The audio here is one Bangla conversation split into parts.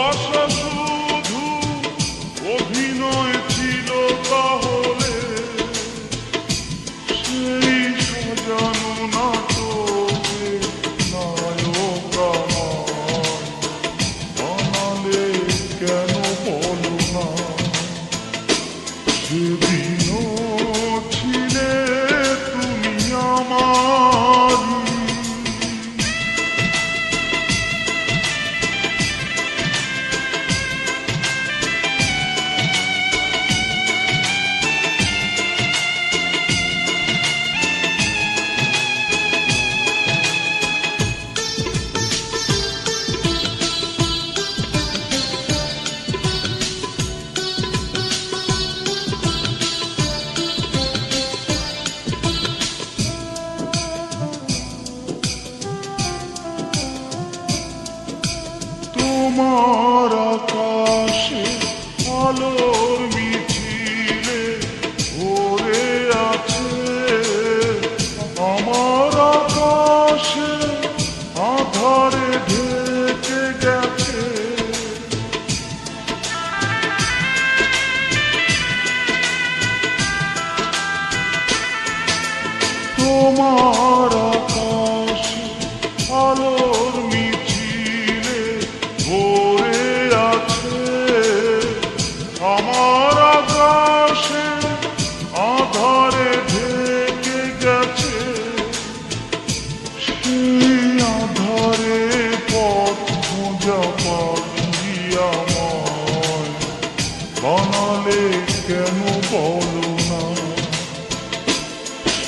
ভালোবাসা শুধু অভিনয় ছিল তাহলে। সেই সাজানো নাটকে নায়ক বানালে কেন বলো না? সেদিনও তোমার আকাশে আলোর মিছিলে ভরে আছে। আমার আকাশে আধারে ঢেকে গেছে। তোমার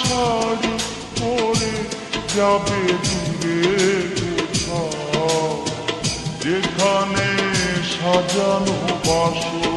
শাড়ি পরে যাবে যেখানে সাজানো বাসো